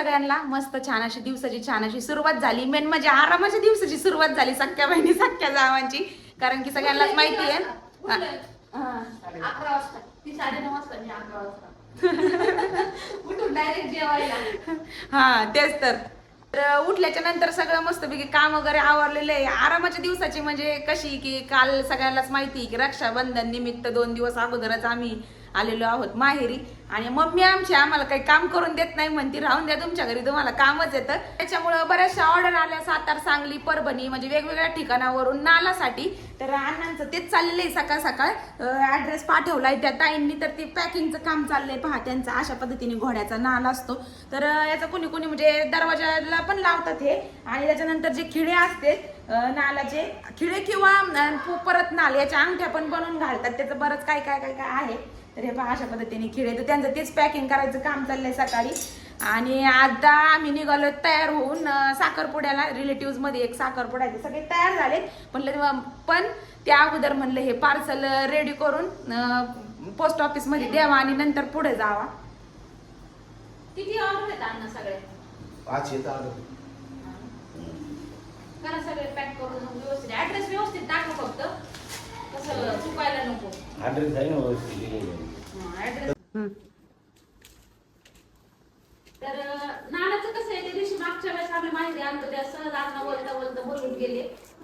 सगळ्यांना मस्त छान अशी दिवसाची छान अशी सुरुवात झाली. मेन म्हणजे आरामाच्या दिवसाची सुरुवात झाली सख्या बहिणी सख्या जावांची. कारण की सगळ्यांनाच माहिती आहे. हा. हा. हा तेच तर. तर उठल्याच्या नंतर सगळं मस्तपैकी काम वगैरे आवरलेलं आहे. आरामाच्या दिवसाची म्हणजे कशी की काल सगळ्यांनाच माहिती की रक्षाबंधन निमित्त दोन दिवस अगोदरच आम्ही आलेलो आहोत माहेरी. आणि मम्मी आमची आम्हाला काही काम करून देत नाही म्हणती राहून द्या तुमच्या घरी तुम्हाला कामच येतं. त्याच्यामुळं बऱ्याचशा ऑर्डर आल्या सातार सांगली परभणी म्हणजे वेगवेगळ्या ठिकाणावरून नालासाठी. तर अण्णांचं तेच चाललेलं आहे सकाळ सकाळ. ऍड्रेस पाठवलाय त्या ताईंनी तर ते पॅकिंगचं काम चाललंय पहा त्यांचा अशा पद्धतीने घोड्याचा नाल असतो. तर याचा याचं कुणी म्हणजे दरवाजाला पण लावतात हे. आणि त्याच्यानंतर जे खिळे असते नालाचे खिळे किंवा परत नाल याच्या अंगठ्या पण बनवून घालतात. त्याचं बरंच काय काय काय काय आहे. तर हे पहा अशा पद्धतीने खिळे तर त्यांचं तेच पॅकिंग करायचं काम चाललंय सकाळी. आणि आता आम्ही निघालो तयार होऊन साखरपुड्याला. रिलेटिव्हमध्ये एक साखरपुडा आहे ते सगळे तयार झालेत. म्हणलं पण त्या अगोदर म्हणलं हे पार्सल रेडी करून पोस्ट ऑफिसमध्ये द्यावा आणि नंतर पुढे जावा. किती ऑर्डर आहेत अण्णा सगळे? पाच येत आलं करा सगळे पॅक करून मग व्यवस्थित ऍड्रेस व्यवस्थित टाका फक्त कसं चुकायला नको ॲड्रेस आहे ना व्यवस्थित तर नानाचं कसं आहे त्या दिवशी मागच्या वेळेस आम्ही माहिती आणतो त्या सहज अण्णा बोलता बोलता बोलून गेले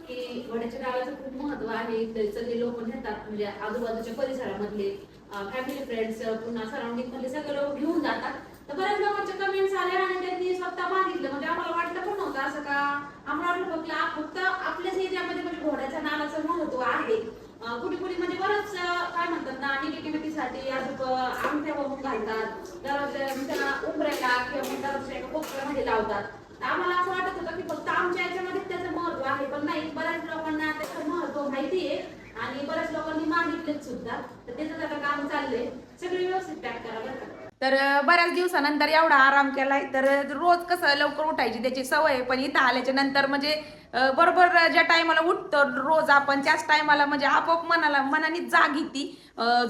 की वड्याच्या गावाचं खूप महत्त्व आहे इथले सगळे लोक नेतात म्हणजे आजूबाजूच्या परिसरामधले फॅमिली फ्रेंड्स पुन्हा सराउंडिंग मधले सगळे लोक घेऊन जातात. तर बऱ्याच लोकांचे कमेंट्स आल्या आणि त्यांनी स्वतः मागितलं. म्हणजे आम्हाला वाटतं पण नव्हतं असं का? आम्हाला वाटलं फक्त आपल्याच एरियामध्ये म्हणजे घोड्याच्या नावाचं महत्त्व आहे. कुणी कुणी म्हणजे बरंच काय म्हणतात ना निगेटिव्हिटीसाठी अजून अंगठ्या बघून घालतात. दरवाजा त्याला उंबरायला किंवा मग दरवाजा एका कोपऱ्यामध्ये लावतात. आम्हाला असं वाटत होतं की फक्त आमच्या याच्यामध्ये त्याचं महत्त्व आहे पण नाही बऱ्याच लोकांना त्याचं महत्त्व माहिती आहे. आणि बऱ्याच लोकांनी मागितलेत सुद्धा. तर त्याचं आता काम चाललंय. सगळे व्यवस्थित पॅक करा बरं का. तर बऱ्याच दिवसानंतर एवढा आराम केलाय. तर रोज कसं लवकर उठायची त्याची सवय पण इथं आल्याच्यानंतर म्हणजे बरोबर ज्या टायमाला उठतो रोज आपण त्याच टायमाला म्हणजे आपोआप मनाला मनाने जाग येते.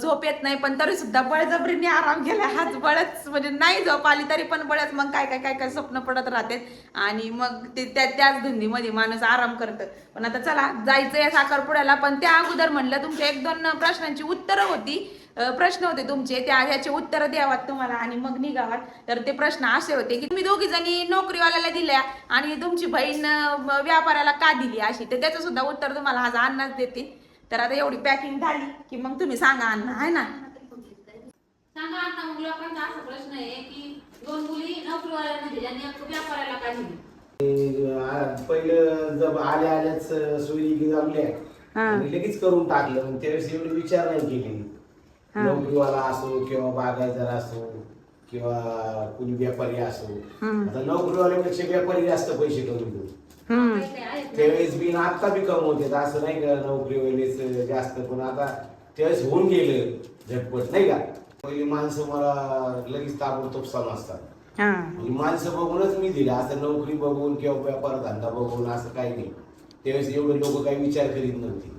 झोप येत नाही पण तरी सुद्धा बळजबरीने आराम केला हाच बळच म्हणजे नाही झोप आली तरी पण बळच. मग काय काय काय काय स्वप्न पडत राहते आणि मग ते त्या त्याच धुंदीमध्ये माणूस आराम करतं. पण आता चला जायचं या साखरपुड्याला पण त्या अगोदर म्हणलं तुमच्या एक दोन प्रश्नांची उत्तरं होती. प्रश्न होते तुमचे त्या ह्याचे उत्तर द्यावात तुम्हाला आणि मग निघावात. तर ते प्रश्न असे होते की तुम्ही दोघी जणी नोकरीवाल्याला दिल्या आणि तुमची बहीण व्यापाराला का दिली अशी? तर त्याचं सुद्धा उत्तर तुम्हाला आज अन्नाच देतील. तर आता एवढी पॅकिंग झाली की मग तुम्ही सांगा अण्णा आहे ना? सांगा आता मग लोकांचा असा प्रश्न आहे की दोन मुली नोकरीवाल्यांना दिल्या आणि एक व्यापाराला का दिली? ते, आ, पहिलं जब आल्या आल्याच सोयी जमल्या हा. लगेच करून टाकलं. त्यावेळेस एवढे विचार नाही केले. नोकरीवाला असो किंवा बागायदार असो किंवा कुणी व्यापारी असो. आता नोकरीवाल्यापेक्षा व्यापारी जास्त पैसे कमवतो. त्यावेळेस बी आता बी कमवते असं नाही का नोकरीवालेच जास्त पण आता त्यावेळेस होऊन गेलं झटपट नाही का? पहिली माणसं मला लगेच ताबडतोब समजतात. आणि माणसं बघूनच मी दिलं. असं नोकरी बघून किंवा व्यापार धंदा बघून असं काही नाही. त्यावेळेस एवढे लोक काही विचार करीत नव्हते.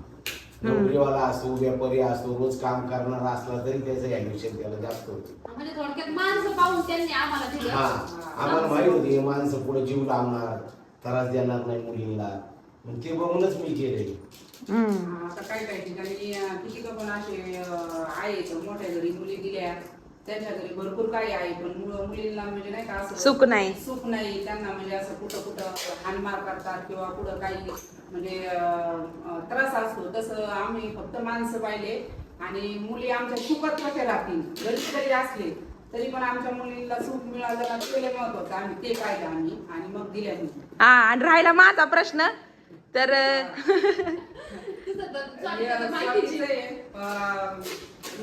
नोकरीवाला असो व्यापारी असो रोज काम करणारा असला तरी त्याचं ऍडमिशन त्याला जास्त होतं. म्हणजे थोडक्यात माणसं पाहून त्यांनी आम्हाला दिलं. हा आम्हाला माहीत होती हे माणसं पुढे जीव लावणार त्रास देणार नाही मुलींना. मग ते बघूनच मी केले. आता काय काय ठिकाणी किती का पण असे आहेत मोठ्या घरी मुली दिल्या त्यांच्या घरी भरपूर काही आहे पण मुलं मुलींना म्हणजे नाही का असं सुख नाही. सुख नाही. त्यांना म्हणजे असं कुठं कुठं हानमार करतात किंवा कुठं काही म्हणजे अं, त्रास असतो. तसं आम्ही फक्त माणसं पाहिले आणि मुली आमच्या सुखात कशा राहतील? घरी जरी असले तरी पण आमच्या मुलींना सुख मिळालं ना ते महत्वाचं. आम्ही ते पाहिलं आम्ही आणि मग दिल्या हा आणि राहिला माझा प्रश्न. तर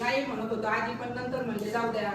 नाही म्हणत होतो. आधी पण नंतर म्हणजे जाऊ द्या.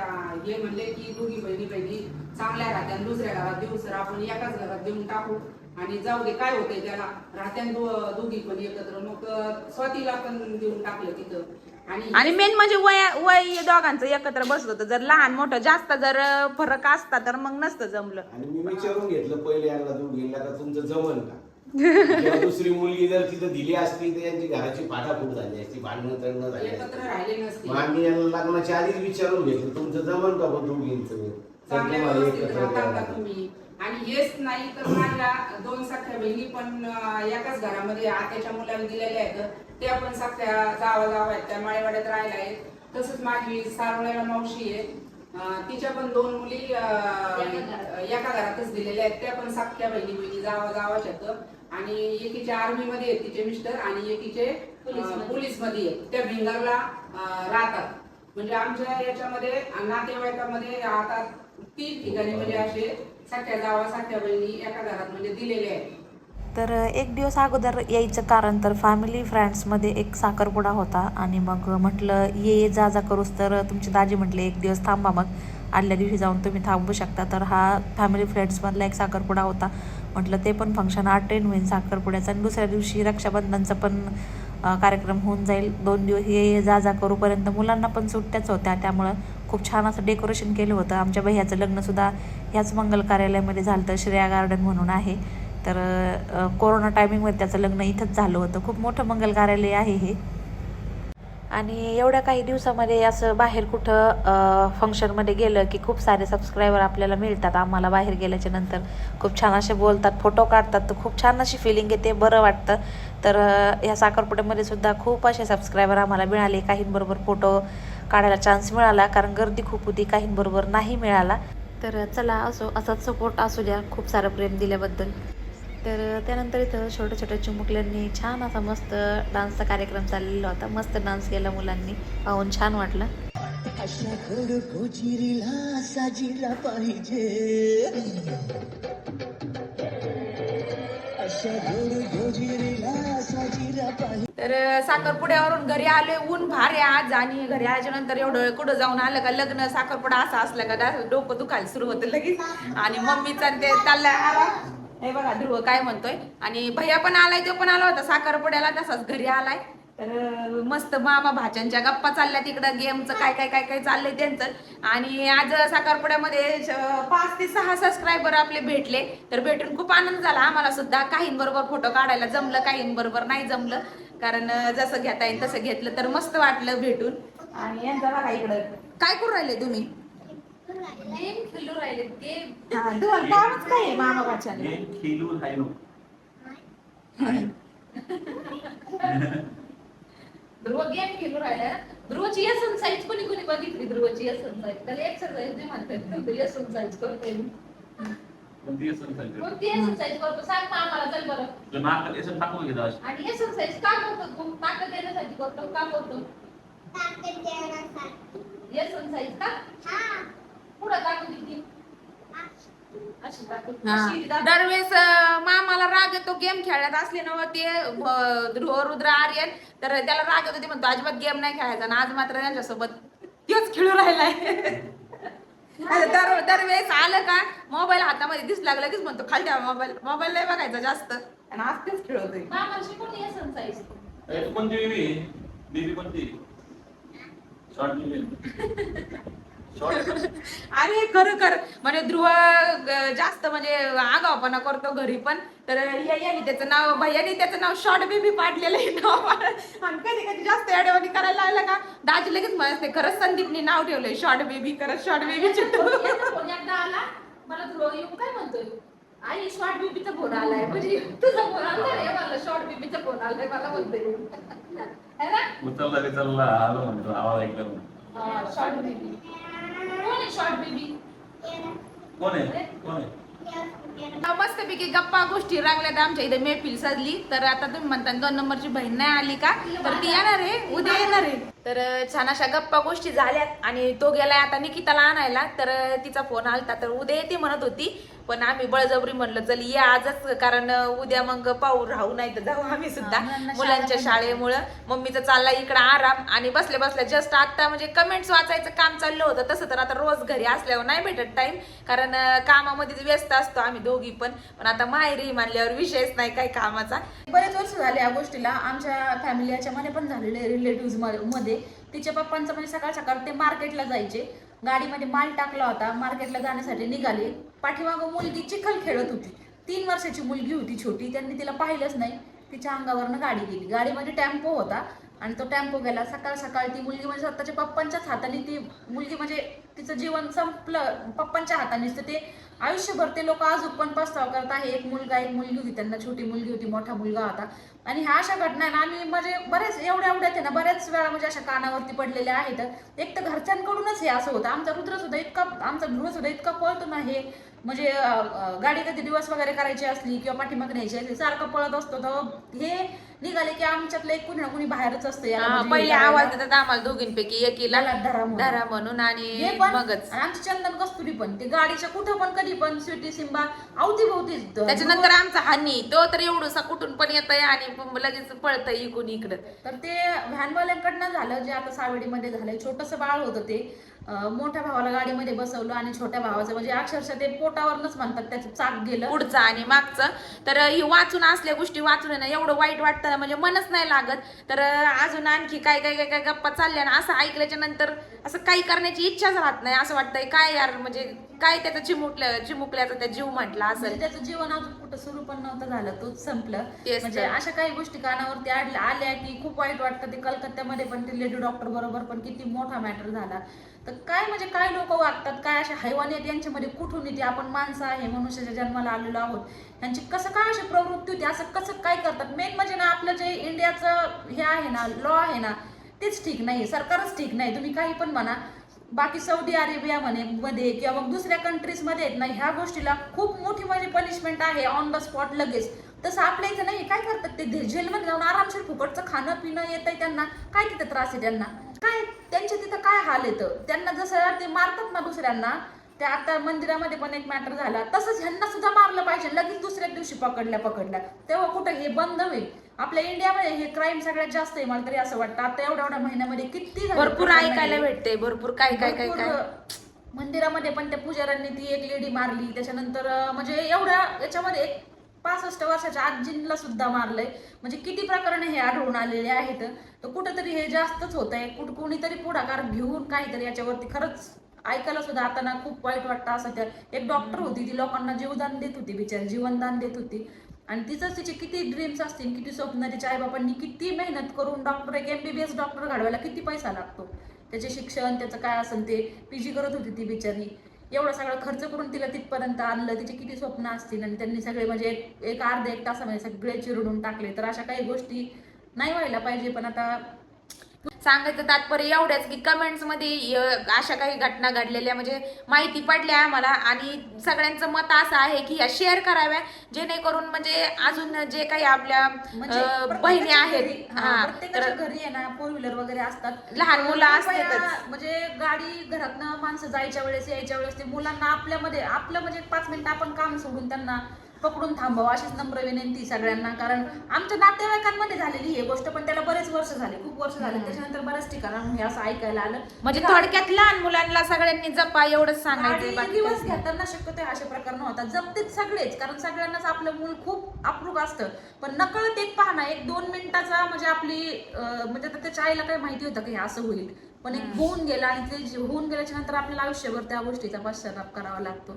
हे म्हणले की दोघी बहिणी बहिणी चांगल्या राहत्या आणि दुसऱ्या घरात देऊ सर आपण एकाच घरात देऊन टाकू. आणि जाऊ दे काय होतंय त्याला? राहत्या दो- दोघी पण एकत्र. मग स्वातीला पण देऊन टाकलं तिथं. आणि आणि मेन म्हणजे वय वय दोघांचं एकत्र बसलं होतं. जर लहान मोठं जास्त जर फरक असता तर मग नसतं जमलं. आणि मी विचारून घेतलं पहिले यांना दोघींना का तुमचं जमन का? किंवा दुसरी मुलगी जर तिथं दिली असती तर यांची घराची फाटाफूट झाली असती? भांडणं तळणं झाली असती? राहिले नसते. मग आम्ही यांना लग्नाच्या आधीच विचारून घेतलं तुमचं जमन का बघ दोघींचं? तुम्हाला एकत्र राहता का. तुम्ही? आणि हेच नाही तर माझ्या दोन सख्या बहिणी पण अं, एकाच घरामध्ये आत्याच्या मुलाला दिलेल्या आहेत. त्या पण सख्या जावा जावा आहेत. त्या माळेवाड्यात राहिल्या आहेत. तसंच माझी सारवण्याला मावशी आहे. अं, तिच्या पण दोन मुली अं. एका घरातच दिलेल्या आहेत. त्या पण सख्या बहिणी बहिणी जावा जावाच्या आहेत. आणि एकीच्या आर्मी मध्ये आहेत तिचे मिस्टर आणि एकीचे पोलीसमध्ये. पोलीसमध्ये. आहेत. त्या भिंगारला राहतात. म्हणजे आमच्या याच्यामध्ये नातेवाईकामध्ये आता तीन ठिकाणी म्हणजे असे सख्या जावा सख्या बहिणी एका घरात म्हणजे दिलेले आहेत. तर एक दिवस अगोदर यायचं कारण तर फॅमिली फ्रेंड्समध्ये एक साखरपुडा होता आणि मग म्हटलं ये ये जा जा करूस. तर तुमची दाजी म्हटले एक दिवस थांबा मग. आदल्या दिवशी जाऊन तुम्ही थांबू शकता. तर हा फॅमिली फ्रेंड्समधला एक साखरपुडा होता. म्हटलं ते पण फंक्शन अटेंड होईल साखरपुड्याचं आणि दुसऱ्या दिवशी रक्षाबंधनचा पण कार्यक्रम होऊन जाईल. दोन दिवस ये ये जा जा करूपर्यंत मुलांना पण सुट्ट्याच होत्या. त्यामुळं खूप छान असं डेकोरेशन केलं होतं. आमच्या भैयाचं लग्नसुद्धा ह्याच मंगल कार्यालयामध्ये झालं होतं श्रेया गार्डन म्हणून आहे. तर कोरोना टायमिंगमध्ये त्याचं लग्न इथंच झालं होतं. खूप मोठं मंगल कार्यालय आहे हे. आणि एवढ्या काही दिवसामध्ये असं बाहेर कुठं फंक्शनमध्ये गेलं की खूप सारे सबस्क्रायबर आपल्याला मिळतात. आम्हाला बाहेर गेल्याच्यानंतर खूप छान असे बोलतात फोटो काढतात. तर खूप छान अशी फिलिंग येते बरं वाटतं. तर ह्या साखरपुड्यामध्ये सुद्धा खूप असे सबस्क्रायबर आम्हाला मिळाले. काहींबरोबर फोटो काढायला चान्स मिळाला कारण गर्दी खूप होती काहींबरोबर नाही मिळाला. तर चला असो असाच सपोर्ट असू द्या. खूप सारं प्रेम दिल्याबद्दल. तर त्यानंतर इथं छोट्या छोट्या चिमुकल्यांनी छान असा मस्त डान्सचा कार्यक्रम चाललेला होता. मस्त डान्स केला मुलांनी. पाहून छान वाटलं. साजीला पाहिजे. तर साखरपुड्यावरून घरी आले ऊन भार आहे आज आणि घरी आल्याच्यानंतर एवढं कुठं जाऊन आलं का? लग्न साखरपुडा असं असलं का? डोकं दुखायला सुरू होतं लगेच. आणि मम्मीचा ते चाललाय आला हे बघा ध्रुव काय म्हणतोय? आणि भैया पण आलाय तो पण आला होता साखरपुड्याला तसाच घरी आलाय. तर मस्त मामा भाच्यांच्या गप्पा चालल्या तिकडं गेमचं काय काय काय काय चाललंय त्यांचं. आणि आज साखरपुड्यामध्ये पाच ते सहा सबस्क्रायबर आपले भेटले. तर भेटून खूप आनंद झाला. आम्हाला सुद्धा काहींबरोबर फोटो काढायला जमलं काहींबरोबर नाही जमलं. कारण जसं घेता येईल तसं घेतलं तर मस्त वाटलं भेटून. आणि यांचा बघा इकडं. काय करू राहिले तुम्ही? गेम खेळू राहिले गेम हा, तुम्हाला कामच काय आहे मामा भाच्याला गेम खेळू राहिलो ध्रुव गेम खेळू राहिला ध्रुवची यसन साईज कोणी कोणी बघितली ध्रुवची यसन साईज त्याला एक्सरसाइज नाही म्हणतात यसन साईज करतोय कोणती यसन साईज करतो सांग आम्हाला चल बरं टाकून घेतो. आणि साईज का करतो तू ताकद देण्यासाठी करतो का करतो यसन साईज का पुढं अशी. अशी. दरवेळेस अं, मामाला राग येतो गेम खेळत असले ना ते अं, ध्रुव रुद्र आर्यन तर त्याला राग येतो. ते म्हणतो अजिबात गेम नाही खेळायचा. आणि आज मात्र त्यांच्यासोबत तेच खेळू राहिलाय. आता दर दरवेळेस आलं का मोबाईल हातामध्ये दिसला की लगेच म्हणतो खाली ठेवा मोबाईल मोबाईल नाही बघायचा जास्त. आणि आज तेच खेळतोय. शिकवली ए, तू कोणती बेबी शॉर्ट अरे खरं कर म्हणजे ध्रुव जास्त म्हणजे आगावपणा करतो घरी पण. तर या- याने त्याचं नाव भैयाने त्याचं नाव शॉर्ट बेबी पाडलेलं आहे नाव आणि कधी कधी जास्त अडवणी करायला लागलं का? दाजी लगेच म्हणते खरंच संदीपने नाव ठेवलंय शॉर्ट बेबी खरंच शॉर्ट बेबी एकदा आला? मला ध्रुव येऊन काय म्हणतोय? आई शॉर्ट बीबीचा फोन आलाय. म्हणजे तुझा फोन आलाय मला शॉर्ट बीबीचा फोन आलाय मला म्हणतोय. ना? उचलला आलो म्हणतो आवाज ऐकला. शॉर्ट बेबी कोण आहे शॉर्ट बेबी कोण आहे? कोण आहे? मस्तपैकी गप्पा गोष्टी रांगल्यात आमच्या इथे मेहफिल सजली. तर आता तुम्ही म्हणता दोन नंबरची बहीण नाही आली का? तर ती येणार आहे. उद्या येणार आहे. तर छान अशा गप्पा गोष्टी झाल्यात. आणि तो गेलाय आता निकिताला आणायला. तर तिचा फोन आलता. तर उद्या येते म्हणत होती. पण आम्ही बळजबरी म्हणलं चल ये आजच कारण उद्या मग पाहू राहू नाही तर जाऊ आम्ही सुद्धा मुलांच्या शाळेमुळं. मम्मीचं चालला इकडं आराम आणि बसल्या बसल्या जस्ट आता म्हणजे कमेंट्स वाचायचं काम चाललं होतं तसं तर आता रोज घरी असल्यावर नाही भेटत टाइम कारण कामामध्ये व्यस्त असतो आम्ही दोघी पण. पण आता माहेरी मानल्यावर विषयच नाही काही कामाचा. बरेच वर्ष झाले या गोष्टीला. आमच्या फॅमिली याच्यामध्ये पण झालेले रिलेटिव्हमध्ये. तिच्या पप्पांचं म्हणजे सकाळ सकाळ ते मार्केटला जायचे. गाडीमध्ये माल टाकला होता मार्केटला जाण्यासाठी निघाले. पाठीमागं मुलगी चिखल खेळत होती. तीन वर्षाची मुलगी होती छोटी त्यांनी तिला पाहिलंच नाही. तिच्या अंगावरनं गाडी गेली. गाडीमध्ये टेम्पो होता आणि तो टेम्पो गेला. सकाळ सकाळ ती मुलगी म्हणजे स्वतःच्या पप्पांच्याच हाताने ती मुलगी म्हणजे तिचं जीवन संपलं. पप्पांच्या हातानेच तर ते आयुष्यभर ते लोक अजून पण पस्ताव करत आहे एक मुलगा एक मुलगी होती त्यांना छोटी मुलगी होती मोठा मुलगा होता. आणि ह्या अशा घटना आहे ना आम्ही म्हणजे बरेच एवढ्या एवढ्या आहे ना बऱ्याच वेळा म्हणजे अशा कानावरती पडलेल्या आहेत. एक तर घरच्यांकडूनच हे असं होतं. आमचा रुद्र सुद्धा इतका आमचा गृह सुद्धा इतका पळतो ना हे. म्हणजे गाडी कधी दिवस वगैरे करायची असली किंवा पाठीमाग न्यायची असली सारखं पळत असतो तर हे निघाले की आमच्यातलं एक कुणी ना कुणी बाहेरच असतं याला म्हणजे पहिले. आवाज देतात आम्हाला दोघींपैकी एकीला धरा म्हणून. धरा म्हणून आणि मगच. आमची चंदन कस्तुरी पण ते गाडीच्या कुठं पण कधी पण स्वीटी सिंबा अवती भोवतीच त्याच्यानंतर आमचा हानी तो तर एवढूसा कुठून पण येत आहे आणि लगेच पळतय इकडून इकडं. तर ते व्हॅनवाल्यांकडनं झालं जे आता सावेडीमध्ये झालंय छोटस बाळ होतं ते. मोठ्या भावाला गाडीमध्ये बसवलं आणि छोट्या भावाचं म्हणजे अक्षरशः ते पोटावरच म्हणतात त्याचं चाक गेलं. पुढचं आणि मागचं. तर ही वाचून असल्या गोष्टी वाचून आहे ना एवढं वाईट वाटतं म्हणजे मनच नाही लागत. तर अजून आणखी काय काय काय काय गप्पा चालल्या ना असं ऐकल्याच्या नंतर असं काही करण्याची इच्छाच राहत नाही. असं वाटतंय काय यार म्हणजे काय त्याचं चिमुकल्या चिमुकल्याचा त्या जीव म्हटला म्हणजे असेल त्याचं जीवन अजून कुठं सुरू पण नव्हतं झालं तोच संपलं. तेच म्हणजे तर. अशा काही गोष्टी कानावरती आडल्या आल्या की खूप वाईट वाटतं ते कलकत्त्यामध्ये पण ते लेडी डॉक्टर बरोबर पण किती मोठा मॅटर झाला. तर काय म्हणजे काय लोक वागतात? काय अशा हैवान आहेत? यांच्यामध्ये कुठून येते? आपण माणसं आहे मनुष्याच्या जन्माला आलेलो आहोत. यांची कसं काय अशी प्रवृत्ती होती? असं कसं काय करतात? मेन म्हणजे ना आपलं जे इंडियाचं हे आहे ना लॉ आहे ना तेच ठीक नाही सरकारच ठीक नाही. तुम्ही काही पण म्हणा. बाकी सौदी अरेबिया म्हणे मध्ये किंवा मग दुसऱ्या कंट्रीजमध्ये आहेत ना ह्या गोष्टीला खूप मोठी म्हणजे पनिशमेंट आहे ऑन द स्पॉट लगेच. तसं आपल्या इथं नाही. काय करतात ते? जेलमध्ये जाऊन आरामशीर फुकटचं खाणं पिणं येतंय त्यांना. काय तिथं त्रास आहे त्यांना? काय? त्यांच्या तिथं काय हाल येतं त्यांना जसं ते मारतात ना दुसऱ्यांना ते आता मंदिरामध्ये पण एक मॅटर झाला. तसंच ह्यांना सुद्धा मारलं पाहिजे. लगेच दुसऱ्या दिवशी पकडल्या पकडल्या. तेव्हा कुठं हे बंद होईल? आपल्या इंडियामध्ये हे क्राईम सगळ्यात जास्त आहे मला तरी असं वाटतं. आता एवढ्या एवढ्या महिन्यामध्ये किती भरपूर ऐकायला. भेटते भरपूर काय काय काय मंदिरामध्ये पण त्या पुजाऱ्यांनी ती एक लेडी मारली. त्याच्यानंतर म्हणजे एवढ्या याच्यामध्ये एक पासष्ट वर्षाच्या आजींना सुद्धा मारलंय. म्हणजे किती प्रकरण हे आढळून आलेले आहेत. तर कुठंतरी हे जास्तच होत आहे कुठ कोणीतरी पुढाकार घेऊन काहीतरी याच्यावरती खरंच ऐकायला सुद्धा आता ना खूप वाईट वाटतं असं त्या एक डॉक्टर होती. ती लोकांना जीवदान देत होती बिचारी. जीवनदान देत होती. आणि तिचं तिचे किती ड्रीम्स असतील किती स्वप्न तिच्या आईबापांनी किती मेहनत करून डॉक्टर एक एमबीबीएस डॉक्टर घडवायला किती पैसा लागतो. त्याचे शिक्षण त्याचं काय असेल ते पी जी करत होती ती बिचारी. एवढा सगळा खर्च करून तिला तिथपर्यंत आणलं तिचे किती स्वप्न असतील आणि त्यांनी सगळे म्हणजे एक एक अर्धे एक तासामध्ये सगळे चिरडून टाकले. तर अशा काही गोष्टी नाही व्हायला पाहिजे पण आता सांगायचं तात्पर्य एवढ्याच की कमेंट्समध्ये अ, अशा काही घटना घडलेल्या म्हणजे माहिती पडल्या आम्हाला. आणि सगळ्यांचं मत असं आहे की ह्या शेअर कराव्या जेणेकरून म्हणजे अजून जे काही आपल्या म्हणजे बहिणी आहेत. घरी- आहे ना फोर व्हीलर वगैरे असतात. लहान मुलं कृपया असतातच. म्हणजे गाडी घरातनं माणसं जायच्या वेळेस यायच्या वेळेस ते मुलांना आपल्यामध्ये आपलं म्हणजे पाच मिनिटं आपण काम सोडून त्यांना पकडून थांबावं अशीच नम्र विनंती सगळ्यांना. कारण आमच्या नातेवाईकांमध्ये झालेली ही गोष्ट पण त्याला बरेच वर्ष झाले खूप वर्ष झाले. त्याच्यानंतर बऱ्याच ठिकाणाहून हे असं ऐकायला आलं. म्हणजे थोडक्यात लहान मुलांना सगळ्यांनी जपा एवढंच सांगायचं दिवस. घेताना शक्यतो असे प्रकार नव्हता जपतेच सगळेच कारण सगळ्यांनाच आपलं मूल खूप अप्रूप असतं. पण नकळत एक पाहणं एक दोन मिनिटाचा म्हणजे आपली म्हणजे आता त्याच्या आईला काही माहिती होतं की हे असं होईल. पण एक होऊन गेलं आणि ते होऊन गेल्याच्यानंतर आपल्याला आयुष्यभर त्या गोष्टीचा पश्चाताप करावा लागतो.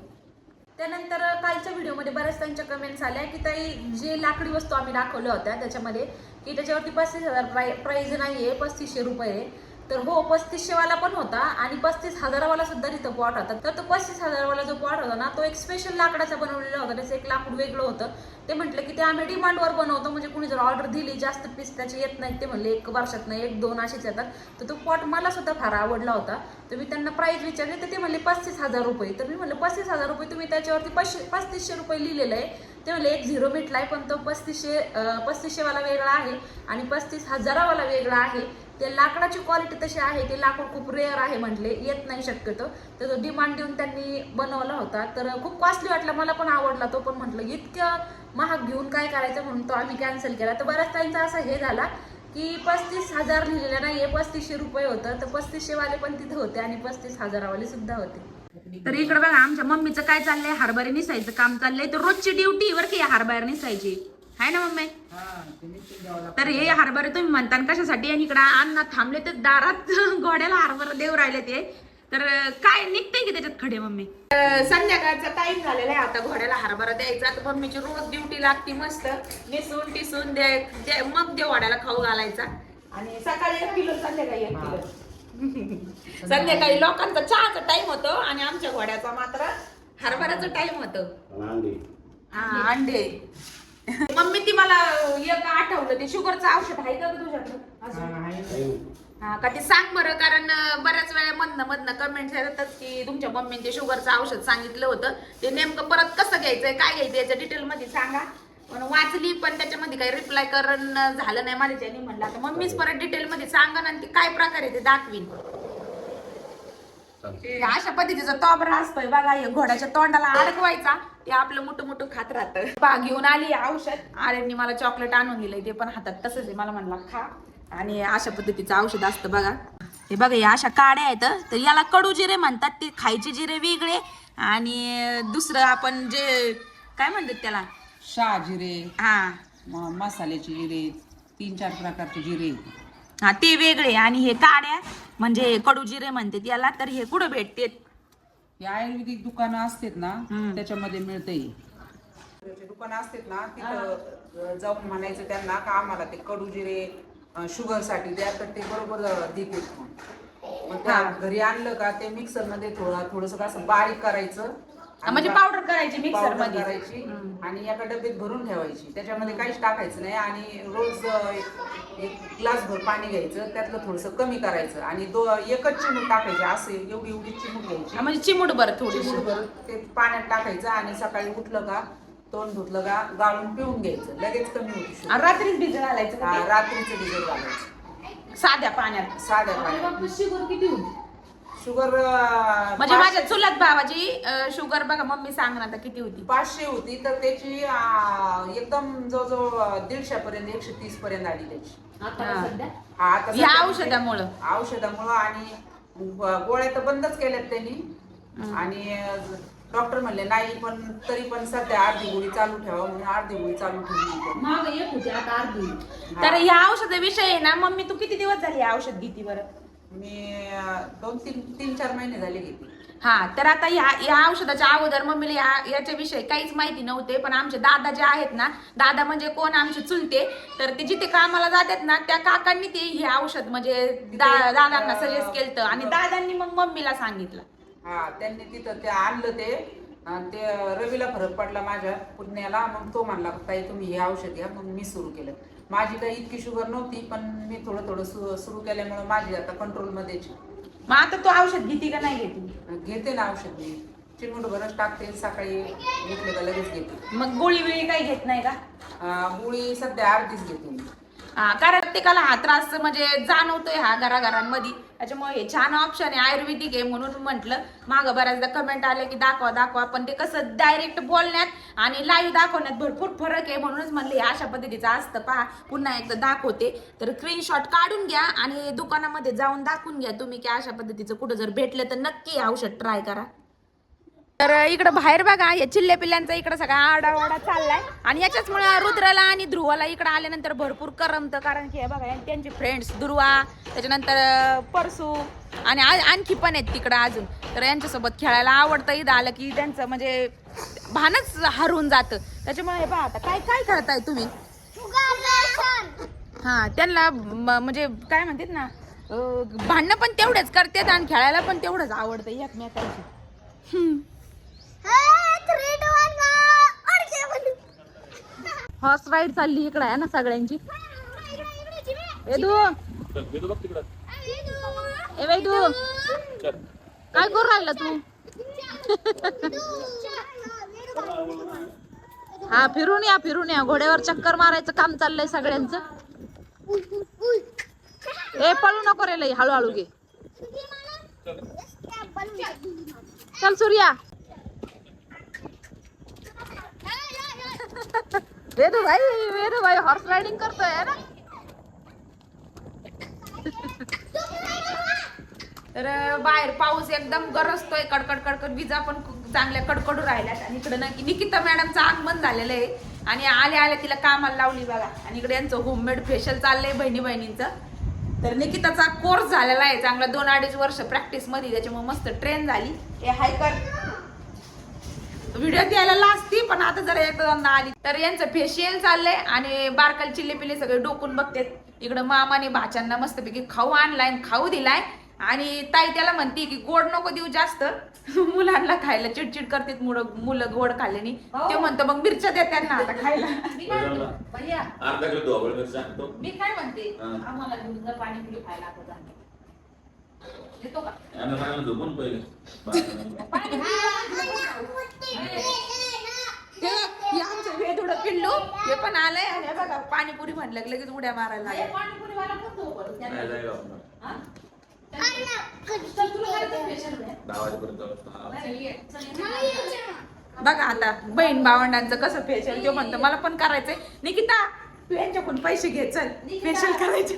त्यानंतर कालच्या व्हिडिओमध्ये बऱ्याच त्यांच्या कमेंट्स आल्या की ताई जे लाकडी वस्तू आम्ही दाखवल्या होत्या त्याच्यामध्ये की त्याच्यावरती पस्तीस हजार प्राइ प्राईज आहे पस्तीसशे रुपये आहे. तर हो पस्तीसशे वाला पण होता आणि पस्तीस हजारावाला सुद्धा तिथं पॉट होता. तर तो पस्तीस हजारवाला जो पॉट होता ना तो एक स्पेशल लाकडाचा बनवलेला होता. त्याचं एक लाकूड वेगळं होतं. ते म्हटलं की ते आम्ही डिमांडवर बनवतो. म्हणजे कुणी जर ऑर्डर दिली जास्त पीस त्याचे येत नाहीत. ते म्हणले एक वर्षात नाही एक दोन असेच येतात. तर तो पॉट मला सुद्धा फार आवडला होता. तर मी त्यांना प्राईज विचारली. तर ते म्हणले पस्तीस हजार रुपये. तर मी म्हणलं पस्तीस हजार रुपये तुम्ही त्याच्यावरती पस्तीस पस्तीसशे रुपये लिहिलेलं आहे. ते म्हणले एक झिरो भेटलाय पण तो पस्तीसशे पस्तीसशेवाला वेगळा आहे आणि पस्तीस हजारावाला वेगळा आहे. ते लाकडाची क्वालिटी तशी आहे ते लाकूड खूप रेअर आहे म्हटले येत नाही शक्यतो. तर तो डिमांड देऊन त्यांनी बनवला होता. तर खूप कॉस्टली वाटला मला पण आवडला तो पण म्हटलं इतकं महाग घेऊन काय करायचं? म्हणून तो आम्ही कॅन्सल केला. तर बऱ्याच त्यांचा असा हे झाला की पस्तीस हजार लिहिलेलं नाही आहे पस्तीसशे रुपये होतं. तर पस्तीसशेवाले पण तिथे होते आणि पस्तीस हजारावाले सुद्धा होते. तर इकडे बघा आमच्या मम्मीचं काय चाललंय? हरभरे निसायचं काम चाललंय. तर रोजची ड्युटी वर की हरभरे निसायची. हाय ना मम्मी? तर हे हरभरे तुम्ही म्हणता ना कशासाठी? आणि इकडे अण्णा थांबले तर दारात घोड्याला हरभरा देव राहिले ते. तर काय निघते की त्याच्यात खडे मम्मी? संध्याकाळचा टाइम झालेला आहे आता. घोड्याला हरभरा द्यायचा. तर मम्मीची रोज ड्युटी लागती मस्त. नेसून टिसून द्या द्या- मग देव घोड्याला खाऊ घालायचा. आणि सकाळी एक किलो संध्याकाळी एक किलो. संध्याकाळी लोकांचा चहाचा टाइम होतो आणि आमच्या घोड्याचा मात्र हरभऱ्याचा टाइम होतो. अंडे. हा अंडे. मम्मी ती मला एक आठवलं ते शुगरचं औषध आहे का तुझ्याकडे? अजून? हा का ते सांग बरं कारण बऱ्याच वेळा मधनं मधनं कमेंट येतात की तुमच्या मम्मीने ते शुगरचं औषध सांगितलं होतं. ते नेमकं परत कसं घ्यायचंय काय घ्यायचं याच्या डिटेल मध्ये सांगा. पण वाचली पण त्याच्यामध्ये काही रिप्लाय करण झालं नाही माझ्याच्याने म्हणलं. आता मम्मीच परत डिटेल मध्ये सांगा ना ते काय प्रकारे ते दाखवीन. अशा पद्धतीचा तोबरा असतोय बघा हे घोड्याच्या तोंडाला अडकवायचा. ते आपलं मोठं मोठं खात राहतं. बा घेऊन आली औषध. आर्यननी मला चॉकलेट आणून दिलंय ते पण हातात तसंच आहे. मला म्हणला खा. आणि अशा पद्धतीचं औषध असतं बघा. हे बघा या अशा काड्या आहेत तर याला कडू जिरे म्हणतात. ते खायचे जिरे वेगळे. आणि दुसरं आपण जे काय म्हणतात त्याला? शहा जिरे हा. म- मसाल्याचे जिरे तीन चार प्रकारचे जिरे. हा ते वेगळे. आणि हे काड्या म्हणजे कडू जिरे म्हणतात याला तर हे कुठं भेटते? हे आयुर्वेदिक दुकानं असतात ना हम्म. त्याच्यामध्ये मिळते. दुकानं असतात ना तिथं जाऊन म्हणायचं त्यांना का आम्हाला ते कडू जिरे शुगरसाठी द्या तर ते बरोबर मग त्या घरी आणलं का ते मिक्सरमध्ये थोडं थोडस असं बारीक करायचं म्हणजे पावडर करायची मिक्सरमध्ये. करायची आणि एका डब्यात भरून ठेवायची. त्याच्यामध्ये काहीच टाकायचं नाही आणि रोज अं, एक ग्लास भर पाणी घ्यायचं त्यातलं थोडस कमी करायचं आणि दो एकच चिमूट टाकायचे असे एवढी एवढी चिमूट घ्यायची. हा, म्हणजे चिमूट बरं थोडीशी. चिमूटभर ते पाण्यात टाकायचं आणि सकाळी उठलं का तोंड धुतलं का गाळून पिऊन घ्यायचं. लगेच कमी होती शुगर. आणि रात्रीच भिजत घालायचं का हा? रात्रीचं भिजत घालायचं. साध्या पाण्यात. साध्या पाण्यात. शुगर किती होती? शुगर अं, म्हणजे पाचशे- माझ्या चुलत भावाची अं, शुगर बघा मम्मी सांग ना आता किती होती. पाचशे होती तर त्याची अं, एकदम जवळजवळ दीडशेपर्यंत एकशे तीस पर्यंत आली त्याची. आता हा. सध्या? हा, आता या सध्या औषधामुळं. औषधामुळं आणि ग- गोळ्या तर बंदच केल्यात त्यांनी. आणि डॉक्टर म्हणले नाही पण तरी पण सध्या अर्धी गोळी चालू ठेवा म्हणून अर्धी गोळी चालू ठेवली त्यांनी. माग एक होती आता अर्धी. तर या औषधाविषयी आहे ना मम्मी तू किती दिवस झाली हे औषध घेते बरं? मी दोन तीन तीन चार महिने झाले घेते हा तर आता या या औषधाच्या अगोदर मम्मीला या याच्याविषयी काहीच माहिती नव्हते पण आमचे दादा जे आहेत ना दादा म्हणजे कोण आमचे चुलते तर ते जिथे कामाला जातात ना त्या काकांनी ते हे औषध म्हणजे दा- दादांना सजेस्ट केलं आणि दादांनी मग मम्मीला सांगितलं. हा त्यांनी तिथं ते आणलं ते आणि ते रवीला फरक पडला माझ्या पुण्याला मग तो म्हणला ताई तुम्ही हे औषध घ्या मग मी सुरू केलं. माझी काही इतकी शुगर नव्हती पण मी थोडं थोडं सु- सुरू केल्यामुळे माझी आता कंट्रोलमध्येच मग आता तू औषध घेते का नाही घेते? घेते ना औषध मी. चिमूट भरच टाकते सकाळी घेतले का लगेच घेते. मग गोळी वेळी काही घेत नाही का? अं, गोळी सध्या अर्धीच घेते मी. हा कारण प्रत्येकाला हा त्रास म्हणजे जाणवतोय हा घराघरांमध्ये. त्याच्यामुळे हे छान ऑप्शन आहे. आयुर्वेदिक आहे म्हणून म्हटलं. मागं बऱ्याचदा कमेंट आले की दाखवा दाखवा. पण ते कसं डायरेक्ट बोलण्यात आणि लाईव्ह दाखवण्यात भरपूर फरक आहे म्हणूनच म्हणले हे अशा पद्धतीचं असतं. पहा पुन्हा एकदा दाखवते. तर स्क्रीनशॉट काढून घ्या आणि दुकानामध्ये जाऊन दाखवून घ्या तुम्ही की अशा पद्धतीचं कुठं जर भेटलं तर नक्की औषध ट्राय करा. तर इकडं बाहेर बघा या चिल्ल्या पिल्ल्यांचा इकडं सगळा आडावाडा चाललाय. आणि याच्याचमुळे रुद्राला आणि ध्रुवाला इकडं आल्यानंतर भरपूर करमतं कारण की हे बघा त्यांचे फ्रेंड्स ध्रुवा त्याच्यानंतर परसू आणि आणखी पण आहेत तिकडं अजून. तर यांच्यासोबत खेळायला आवडतं इथं आलं की त्यांचं म्हणजे भानच हरवून जातं. त्याच्यामुळे हे पहा आता काय काय करताय तुम्ही? हा त्यांना म्हणजे काय म्हणतात ना भांडणं पण तेवढेच करतात आणि खेळायला पण तेवढंच आवडतं एकमेकांची हम्म. हॉर्स राईड चालली इकडे आहे ना सगळ्यांची. काय करू राहिला तू? हा फिरून या फिरून या. घोड्यावर चक्कर मारायचं काम चाललंय सगळ्यांचं. ए पळू नको रे लई हळूहळू घे. चल सूर्या. वेदू भाई वेदू भाई हॉर्स रायडिंग करतोय ना? तर बाहेर पाऊस एकदम गरजतोय कडकड कडकड विजा पण चांगल्या कडकडू राहिल्यात. आणि इकडे ना निकिता मॅडमचं आगमन झालेलं आहे. आणि आले आले तिला कामाला लावली बघा. आणि इकडे यांचं होममेड फेशियल चाललंय बहिणी बहिणींचं तर निकिताचा कोर्स झालेला आहे चांगला दोन अडीच वर्ष प्रॅक्टिसमध्ये त्याच्यामुळे मस्त ट्रेन झाली. हे हाय कर. व्हिडिओ द्यायला लाजती पण आता जरा एकदा दोनदा आली. तर यांचं फेशियल चाललंय आणि बारकाल चिल्ले पिल्ले सगळे डोकून बघतात. इकडं मामाने भाच्यांना मस्तपैकी खाऊ आणलाय आणि खाऊ दिलाय. आणि ताई त्याला म्हणते की गोड नको देऊ जास्त. मुलांना खायला चिडचिड करते मुलं गोड खाल्ल्याने. ते म्हणतो मग मिरच्या द्या त्यांना आता खायला. मी काय म्हणते, हा. आम्हाला पाणीपुरी खायला देतो का यांना सांगितलं झोपून पहिले हे हे पिल्लू हे पण आलंय आणि हे बघा पाणीपुरी म्हणलं की लगेच उड्या मारायला हे लागले पाणीपुरीवाला पण तो बरं. त्याने- नाही जायला आपण. हा? चल, तुला काय ते special आहे? दहा वाजेपर्यंत हा. चल, ये. चल, ये. बघा आता बहीण भावंडांचं कसं फेशियल तो म्हणतो मला पण करायचंय निकिता तू यांच्याकडून पैसे घे चल. फेशियल करायचे.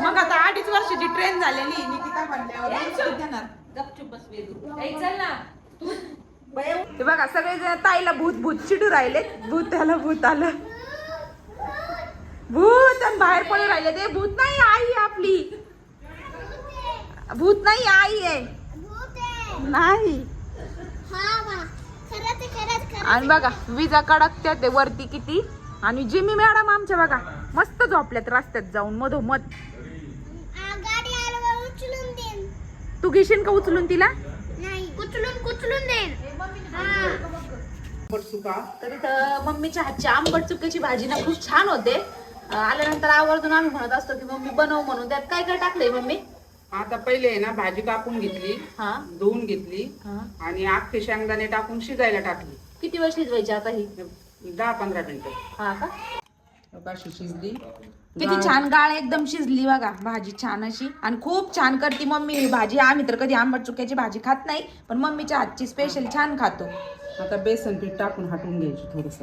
मग आता अडीच वर्षाची ट्रेन झालेली निकिता म्हणल्यावर. व्यवस्थित देणार. गपचूप बस वेदू. ए, चल ना. तू. बघा सगळे जण ताईला भूत भूत चिडू राहिले. भूत त्याला भूत आलं. भूत आणि बाहेर पडू राहिले. ते भूत नाही आई आहे आपली. भूत नाही आई आहे. नाही. आणि बघा विजा कडकत्या ते वरती किती? आणि जिमी मॅडम आमच्या बघा मस्त झोपल्यात रस्त्यात जाऊन मधोमध. तू घेशील का उचलून तिला? नाही. कुचलून कुचलून देईन. तर इथं मम्मीच्या हातची आंबट चुक्याची भाजी ना खूप छान होते. आल्यानंतर आवर्जून आम्ही म्हणत असतो की मम्मी बनव म्हणून. त्यात काय काय टाकलंय मम्मी? आता पहिले आहे ना भाजी कापून घेतली हा. धुवून घेतली हा. आणि अख्खे शेंगदाणे टाकून शिजायला टाकली. किती वेळ शिजवायची आता ही? दहा पंधरा मिनिटं. हा का? शिजली. किती छान गाळ एकदम शिजली बघा भाजी छान अशी. आणि खूप छान करते मम्मी. ही भाजी आम्ही तर कधी आंबट चुक्याची भाजी खात नाही पण मम्मीच्या हातची स्पेशल छान खातो. आता बेसन पीठ टाकून हटवून घ्यायची थोडस.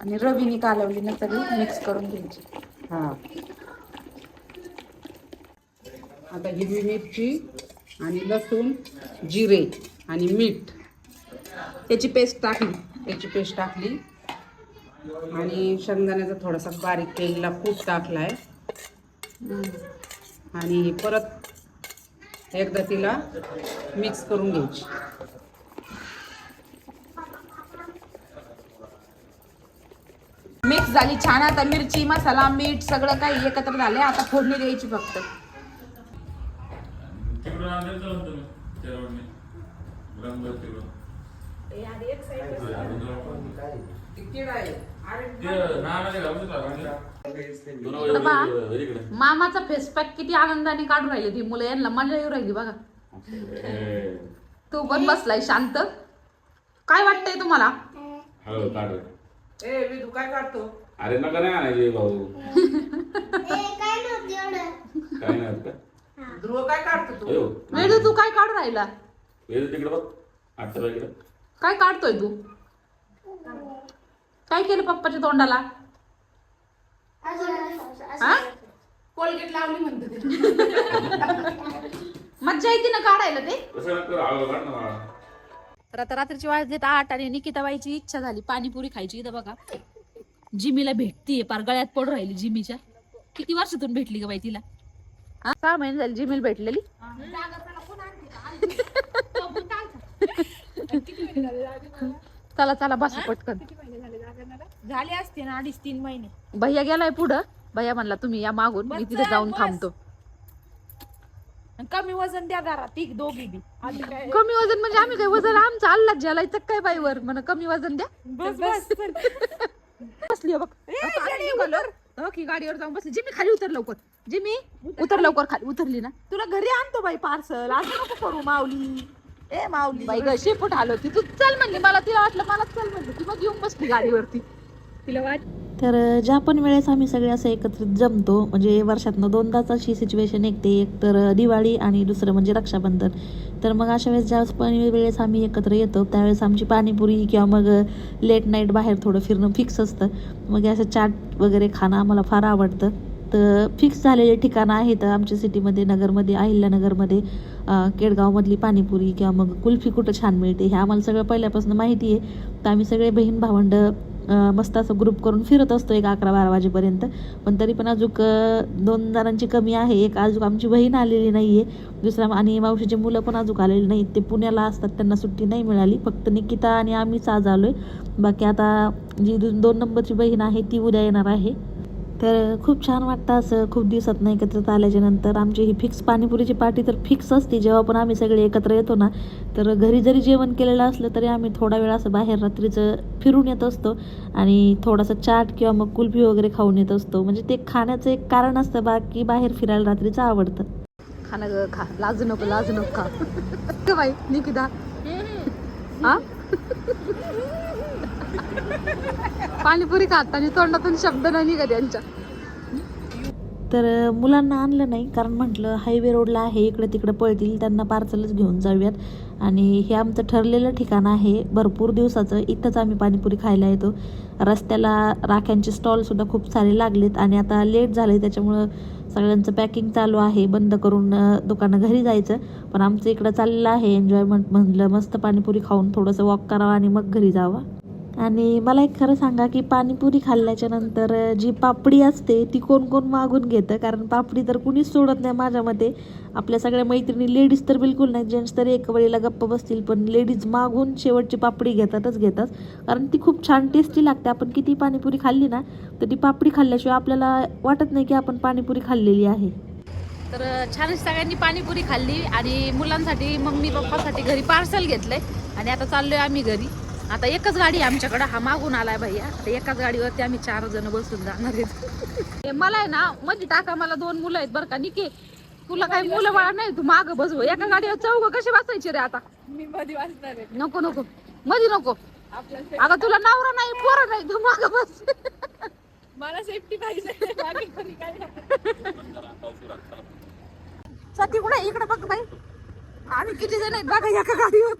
आणि रवीने कालवली ना सगळी मिक्स करून घ्यायची. हा. आता हिरवी मिरची आणि लसूण जिरे आणि मीठ. त्याची पेस्ट टाकली. त्याची पेस्ट टाकली. आणि शेंगदाण्याचा थोडासा बारीक केलेला कूट टाकलाय. आणि परत एकदा तिला मिक्स करून घ्यायची. मिक्स झाली छान. आता मिरची मसाला मीठ सगळं काही एकत्र झालं आता फोडणी द्यायची फक्त. तिकडून म्हणतो मी त्या रोडने. रंग तिकडून. मामाचा फेसपॅक किती आनंदाने काढून राहिले ती मुलं यांना मजा येऊ राहिली बघा. तू पण बसलाय शांत. काय वाटतंय तुम्हाला? काढ. ए विदू काय काढतो? अरे नका नाही आणायचे भाऊ. काय नव्हतं ध्रुव काय काढतो तू? अयो तू काय काढून राहिला? तिकडे बघ. इकडे. काय काढतोय तू? काय केलं पप्पाच्या तोंडाला? हा? कोलगेट लावली म्हणतो ते. मज्जा येते ना काढायला ते? कसं काढ ना. तर आता रात्रीचे वाजलेत आठ आणि निकिताबाईची इच्छा झाली पाणीपुरी खायची इथं बघा. जिमीला भेटतीये पार गळ्यात पडून राहिली जिमीच्या. किती वर्षातून भेटली का बाई तिला? हा? सहा महिने झाली जिमीला भेटलेली. चला चला बस पटकन. झाले असते ना अडीच तीन महिने. भैया गेलाय पुढं. भैया म्हणला तुम्ही या मागून मी तिथे जाऊन थांबतो. कमी वजन द्या जरा ती दोघी बी. कमी वजन म्हणजे आम्ही काय वजन आमचं अल्लाच झालायचं काय बाईवर? म्हण कमी वजन द्या. बस बस. बसली हो बघ. हो की गाडीवर जाऊन बसली. जिमी खाली उतर लवकर. जिमी उतर लवकर खाली. उतरली ना. तुला घरी आणतो बाई पार्सल. असं नको करू माऊली. ए माऊली. बाई ग शेपूट आलो होती. तू चल म्हणली. मला तिला वाटलं मला चल म्हणली. ती मग येऊन बसली गाडीवरती. तिला वाट तर ज्या पण वेळेस आम्ही सगळे असं एकत्रित जमतो म्हणजे वर्षातनं दोनदाच अशी सिच्युएशन येते एक तर दिवाळी आणि दुसरं म्हणजे रक्षाबंधन. तर मग अशा वेळेस ज्यावेळेस पण वेळेस आम्ही एकत्र येतो त्यावेळेस आमची पाणीपुरी किंवा मग लेट नाईट बाहेर थोडं फिरणं फिक्स असतं. मग असं चाट वगैरे खाणं आम्हाला फार आवडतं. तर फिक्स झालेले ठिकाणं आहेत आमच्या सिटीमध्ये नगरमध्ये अहिल्यानगरमध्ये केडगावमधली पाणीपुरी किंवा मग कुल्फी कुठं छान मिळते हे आम्हाला सगळं पहिल्यापासून माहिती आहे. तर आम्ही सगळे बहीण भावंड मस्त असं ग्रुप करून फिरत असतो एक अकरा बारा वाजेपर्यंत. पण तरी पण अजूक दोन जणांची कमी आहे. एक अजूक आमची बहीण आलेली नाही आहे दुसरा आणि मावशीची मुलं पण अजूक आलेली नाहीत. ते पुण्याला असतात. त्यांना सुट्टी नाही मिळाली. फक्त निकिता आणि आम्हीच आज आलो आहे बाकी आता जी दु- दोन नंबरची बहीण आहे ती उद्या येणार आहे. तर खूप छान वाटतं असं खूप दिवसात नाही एकत्रित आल्याच्यानंतर. आमची ही फिक्स पाणीपुरीची पार्टी तर फिक्स असते. जेव्हा पण आम्ही सगळे एकत्र येतो ना तर घरी जरी जेवण केलेलं असलं तरी आम्ही थोडा वेळ असं बाहेर रात्रीचं फिरून येत असतो आणि थोडासा चाट किंवा मग कुल्फी वगैरे खाऊन येत असतो. म्हणजे ते खाण्याचं एक कारण असतं बाकी बाहेर फिरायला रात्रीचं आवडतं. खाना ग खा. लाजू नको लाजू नको खा. बाई निकिता. हा पाणीपुरी खाताना तोंडातून शब्द नाही निघत यांच्या. तर मुलांना आणलं नाही कारण म्हटलं हायवे रोडला आहे इकडे तिकडे पळतील त्यांना पार्सलच घेऊन जाऊयात. आणि हे आमचं ठरलेलं ठिकाण आहे भरपूर दिवसाचं. इथंच आम्ही पाणीपुरी खायला येतो. रस्त्याला राख्यांचे स्टॉलसुद्धा खूप सारे लागलेत आणि आता लेट झालं आहे त्याच्यामुळं सगळ्यांचं पॅकिंग चालू आहे बंद करून दुकानं घरी जायचं. पण आमचं इकडं चाललेलं आहे एन्जॉयमेंट म्हटलं मस्त पाणीपुरी खाऊन थोडंसं वॉक करावं आणि मग घरी जावं. आणि मला एक खरं सांगा की पाणीपुरी खाल्ल्याच्या नंतर जी पापडी असते ती कोण कोण मागून घेतं? कारण पापडी तर कुणीच सोडत नाही माझ्या मते. आपल्या सगळ्या मैत्रिणी लेडीज तर बिलकुल नाही जेंट्स तर एका वेळेला गप्प बसतील पण लेडीज मागून शेवटची पापडी घेतातच घेतात. कारण ती खूप छान टेस्टी लागते. आपण किती पाणीपुरी खाल्ली ना तर ती पापडी खाल्ल्याशिवाय आपल्याला वाटत नाही की आपण पाणीपुरी खाल्लेली आहे. तर छान सगळ्यांनी पाणीपुरी खाल्ली आणि मुलांसाठी मम्मी पप्पासाठी घरी पार्सल घेतलंय. आणि आता चाललोय आम्ही घरी. आता एकच गाडी आहे आमच्याकडं. हा मागून आलाय भैया. आता एकाच गाडीवरती आम्ही चार जण बसून जाणार आहेत. हे मला आहे ना मध्ये टाका मला दोन मुलं आहेत बरं का. निके तुला काही मुलं बाळा नाही? तू माग बसव एका गाडीवर चौघ कशी बसायची रे आता? मी मध्ये वाचणार नको नको. मध्ये नको. अगं तुला नवरा नाही पोरं नाही. तू माग बस. मला सेफ्टी पाहिजे. इकडे बघ बाई. आम्ही किती जण आहेत बघा एका गाडीवर.